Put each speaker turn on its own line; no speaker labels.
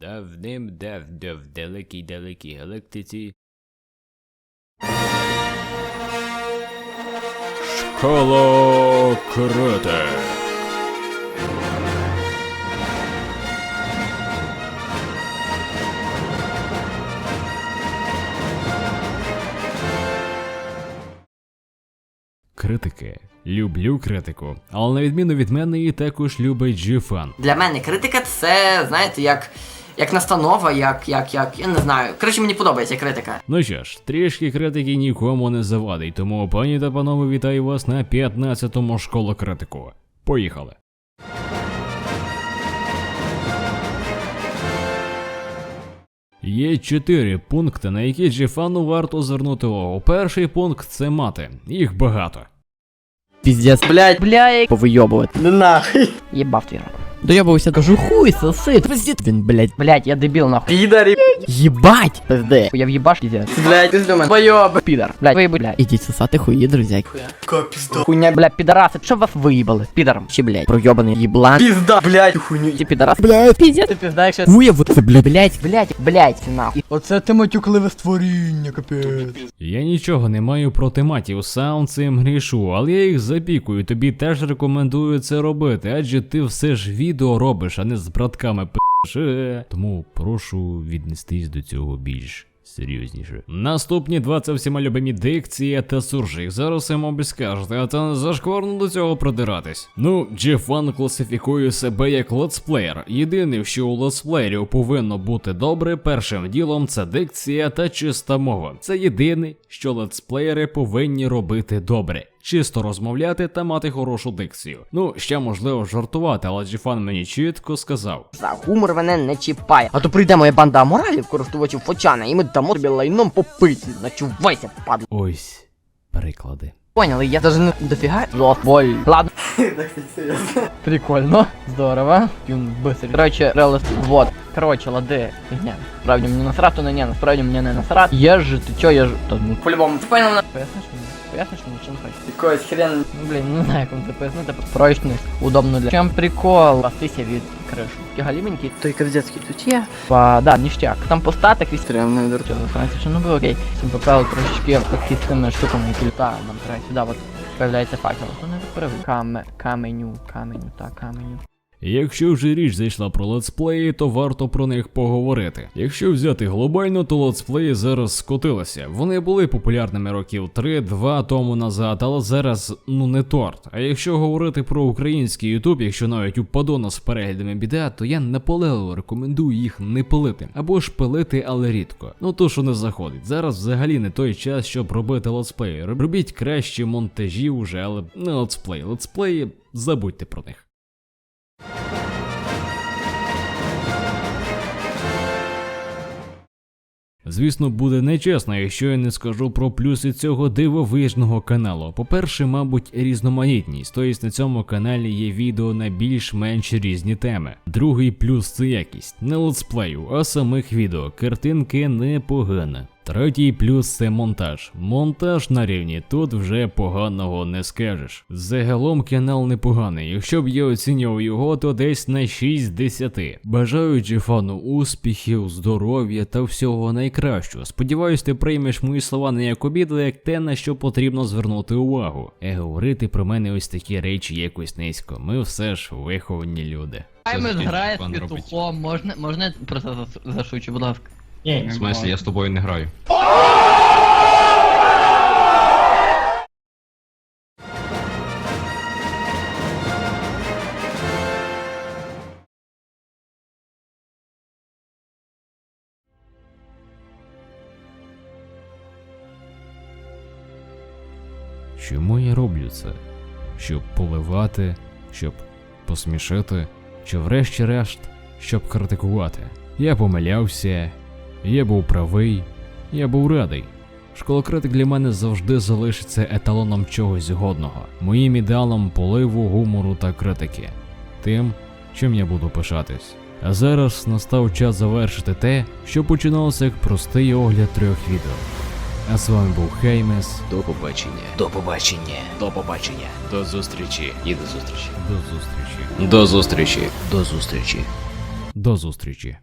Давним-давно в далекій-далекій галактиці. Школа критик. Критики. Люблю критику. Але на відміну від мене її також любить Джифан.
Для мене критика це, знаєте, як, як настанова, як, як, як, я не знаю. Коротше, мені подобається критика.
Ну що ж, трішки критики нікому не завадить, тому пані та панове вітаю вас на 15-му школа критику. Поїхали. Є чотири пункти, на які Джефану варто звернути увагу. Перший пункт це мати. Їх багато.
Піздець.
Блять,
Бля, повийобувати.
не нахуй.
Єбав твій рот. Доєбався, кажу, хуй, соси, пиздець. Він, блядь,
Блять, я дебіл нахуй. Підарі,
єбать. Пизди. Я в'їбаш, піздець.
блять, ти мене. Бойоб.
Підар. Блядь, виїбай, блядь. Ідіть сосати хуї, друзі.
Капізда.
Хуйня, блядь, підараси, що вас виїбали? Підаром. Чи, блядь, пройобаний їблан.
Пізда, блять, хуйню.
Ті підарас. Блядь, піздець.
Ти пізда, якщо...
Хуя, вот це, блядь. Блядь, блядь, блядь, нахуй.
Оце ти матюкливе створіння, капець.
Я нічого не маю проти матів, сам цим грішу, але я їх запікую. Тобі теж рекомендую це робити, адже ти все ж відео робиш, а не з братками пиш. Тому прошу віднестись до цього більш. Серйозніше. Наступні два це всіма любимі дикція та суржик. Зараз я мабуть скажете, а не зашкварно до цього продиратись. Ну, Джефан класифікує себе як летсплеєр. Єдине, що у летсплеєрів повинно бути добре, першим ділом це дикція та чиста мова. Це єдине, що летсплеєри повинні робити добре. Чисто розмовляти та мати хорошу дикцію. Ну, ще можливо жартувати, але Джефан мені чітко сказав:
За гумор мене не чіпає. А то прийде моя банда аморалів, користувачів фочана, і ми дамо тобі лайном попити. Начувайся, падло.
ось переклади.
Поняли, я даже не дофига. Лох, боль. Ладно. Прикольно. Здорово. Короче, релес. Вот. Короче, лади. Фігня. Справді мені насрать, то не не, насправді мені не насрать. Я ж, ти чо, я ж... Та, ну,
По-любому, ти понял на...
поясниш мені? Поясниш мені, не хочеш?
Якось хрен.
Ну, блін, не знаю, як вам це пояснити. Прочність, удобно для... Чим прикол? Пастися від кришу. Такі галіменькі.
Той кавзецький тут є.
Па, да, ніштяк. Там постатик вісь...
Прям не
Чого, Франція, що ну би окей. Цим попел трошечки такі з цими штуками, які та, нам треба сюди, от появляється факел. То не виправи. Каме, каменю, каменю, так, каменю.
Якщо вже річ зайшла про летсплеї, то варто про них поговорити. Якщо взяти глобально, то летсплеї зараз скотилися. Вони були популярними років 3-2 тому назад, але зараз ну не торт. А якщо говорити про український ютуб, якщо навіть у падона з переглядами біда, то я наполегливо рекомендую їх не пилити або ж пилити, але рідко. Ну то що не заходить. Зараз взагалі не той час, щоб робити летсплеї. Робіть кращі монтажі вже, але не летсплеї. Летсплеї забудьте про них. Звісно, буде нечесно, якщо я не скажу про плюси цього дивовижного каналу. По-перше, мабуть, різноманітність, тобто на цьому каналі є відео на більш-менш різні теми. Другий плюс це якість не летсплею, а самих відео. Картинки непогана. Третій плюс це монтаж. Монтаж на рівні, тут вже поганого не скажеш. Загалом канал непоганий. Якщо б я оцінював його, то десь на 6 з 10. Бажаю Джефану успіхів, здоров'я та всього найкращого. Сподіваюсь, ти приймеш мої слова не як обіду, як те, на що потрібно звернути увагу. Е, говорити про мене ось такі речі якось низько. Ми все ж виховані люди.
Хаймес
Це
грає з петухом, можна, можна про це зас- зашучу, будь ласка.
В смысле, я з тобою не граю.
Чому я роблю це? Щоб поливати, щоб посмішити, чи врешті-решт, щоб критикувати. Я помилявся, я був правий, я був радий. Школа критик для мене завжди залишиться еталоном чогось годного, моїм ідеалом поливу, гумору та критики, тим, чим я буду пишатись. А зараз настав час завершити те, що починалося як простий огляд трьох відео. А з вами був Хеймес.
До побачення. До побачення. До побачення. До зустрічі. І до зустрічі.
До зустрічі.
До зустрічі. До зустрічі.
До зустрічі.